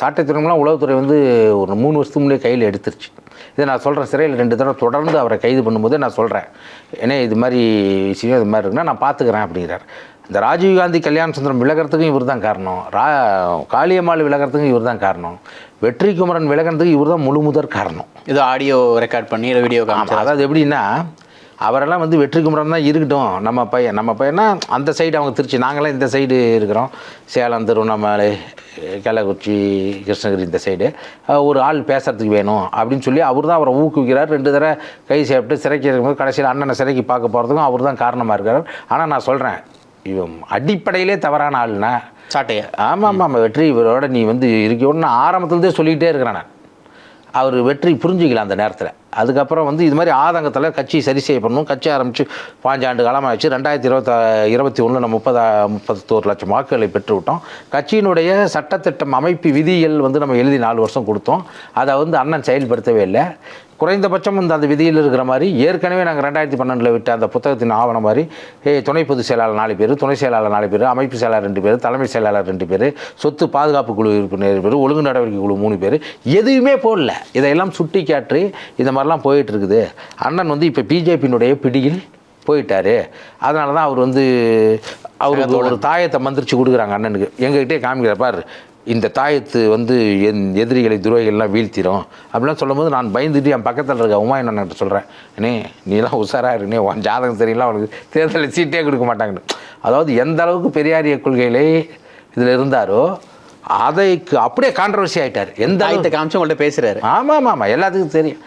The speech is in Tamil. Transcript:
சாட்டை துறைமுலாம் உளவுத்துறை வந்து ஒரு மூணு வருஷத்துக்கு முன்னாடியே கையில் எடுத்துருச்சு. இதை நான் சொல்கிறேன் சிறையில் ரெண்டு தடவை தொடர்ந்து அவரை கைது பண்ணும்போது நான் சொல்கிறேன் ஏன்னா இது மாதிரி விஷயம் இது மாதிரி இருக்குன்னா நான் பார்த்துக்கிறேன் அப்படிங்கிறார். இந்த ராஜீவ்காந்தி கல்யாண சுந்தரம் விலகிறதுக்கும் இவர் தான் காரணம். ரா காளியம்மாள் விலகிறதுக்கும் இவர் தான் காரணம். வெற்றி குமரன் விலகிறதுக்கு இவர் தான் முழு முதற் காரணம். ஏதோ ஆடியோ ரெக்கார்ட் பண்ணி வீடியோ அதாவது எப்படின்னா அவரெல்லாம் வந்து வெற்றி குமரன் தான் இருக்கட்டும். நம்ம பையன் நம்ம பையனா அந்த சைடு அவங்க திருச்சி நாங்களாம் இந்த சைடு இருக்கிறோம். சேலம் திருவண்ணாமலை கள்ளக்குறிச்சி கிருஷ்ணகிரி இந்த சைடு ஒரு ஆள் பேசுறதுக்கு வேணும் அப்படின்னு சொல்லி அவர் தான் அவரை ஊக்குவிக்கிறார். ரெண்டு தடவை கை சேப்பிட்டு சிறைக்கு இருக்கும்போது கடைசியில் அண்ணனை சிறைக்கு பார்க்க போகிறதுக்கும் அவர் தான் காரணமாக இருக்கார். ஆனால் நான் சொல்கிறேன் இவன் அடிப்படையிலே தவறான ஆளுனா சாட்டையா? ஆமாம் ஆமாம் ஆமாம் வெற்றி இவரோட நீ வந்து இருக்கோன்னு நான் ஆரம்பத்துலேருந்தே சொல்லிகிட்டே இருக்கிறேன் நான். அவர் வெற்றி புரிஞ்சுக்கல அந்த நேரத்தில். அதுக்கப்புறம் வந்து இது மாதிரி ஆதங்கத்தில் கட்சி சரி செய்ய பண்ணணும் கட்சி ஆரம்பித்து பாஞ்சாண்டு காலமாக ஆச்சு ரெண்டாயிரத்தி இருபத்தி இருபத்தி ஒன்றில் முப்பதா முப்பத்தோரு லட்சம் வாக்குகளை பெற்றுவிட்டோம். கட்சியினுடைய சட்டத்திட்டம் அமைப்பு விதிகள் வந்து நம்ம எழுதி நாலு வருஷம் கொடுத்தோம். அதை வந்து அண்ணன் செயல்படுத்தவே இல்லை. குறைந்தபட்சம் இந்த அந்த விதியில் இருக்கிற மாதிரி ஏற்கனவே நாங்கள் ரெண்டாயிரத்தி பன்னெண்டில் விட்ட அந்த புத்தகத்தின் ஆவணம் மாதிரி ஏ துணை பொதுச் செயலாளர் நாலு பேர் துணை செயலாளர் நாலு பேர் அமைப்பு செயலாளர் ரெண்டு பேர் தலைமை செயலாளர் ரெண்டு பேர் சொத்து பாதுகாப்பு குழு உறுப்பினர் பேர் ஒழுங்கு நடவடிக்கை குழு மூணு பேர் எதுவுமே போடல. இதையெல்லாம் சுட்டி காட்டி இந்த மாதிரிலாம் போயிட்டு இருக்குது. அண்ணன் வந்து இப்போ பிஜேபியினுடைய பிடியில் போயிட்டாரு. அதனால தான் அவர் வந்து அவருக்கு ஒரு தாயத்தை மந்திரிச்சு கொடுக்குறாங்க அண்ணனுக்கு. எங்ககிட்டே காமிக்கிற பாரு. இந்த தாயத்து வந்து என் எதிரிகளை துரோகிகள்லாம் வீழ்த்திடும் அப்படிலாம் சொல்லும்போது நான் பயந்துட்டு என் பக்கத்தில் இருக்க உமாயன் அண்ணன் சொல்கிறேன் அண்ணே நீலாம் உஷாரா இருனே உன் ஜாதகம் தெரியல அவனுக்கு தேர்தலில் சீட்டே கொடுக்க மாட்டாங்கன்னு. அதாவது எந்த அளவுக்கு பெரியாரிய கொள்கையிலே இதில் இருந்தாரோ அதைக்கு அப்படியே கான்ட்ரவர்சி ஆயிட்டார். எந்த தாயத்தை காமிச்சு உங்கள்ட்ட பேசுறாரு. ஆமாம் ஆமாம் ஆமாம் எல்லாத்துக்கும் தெரியும்.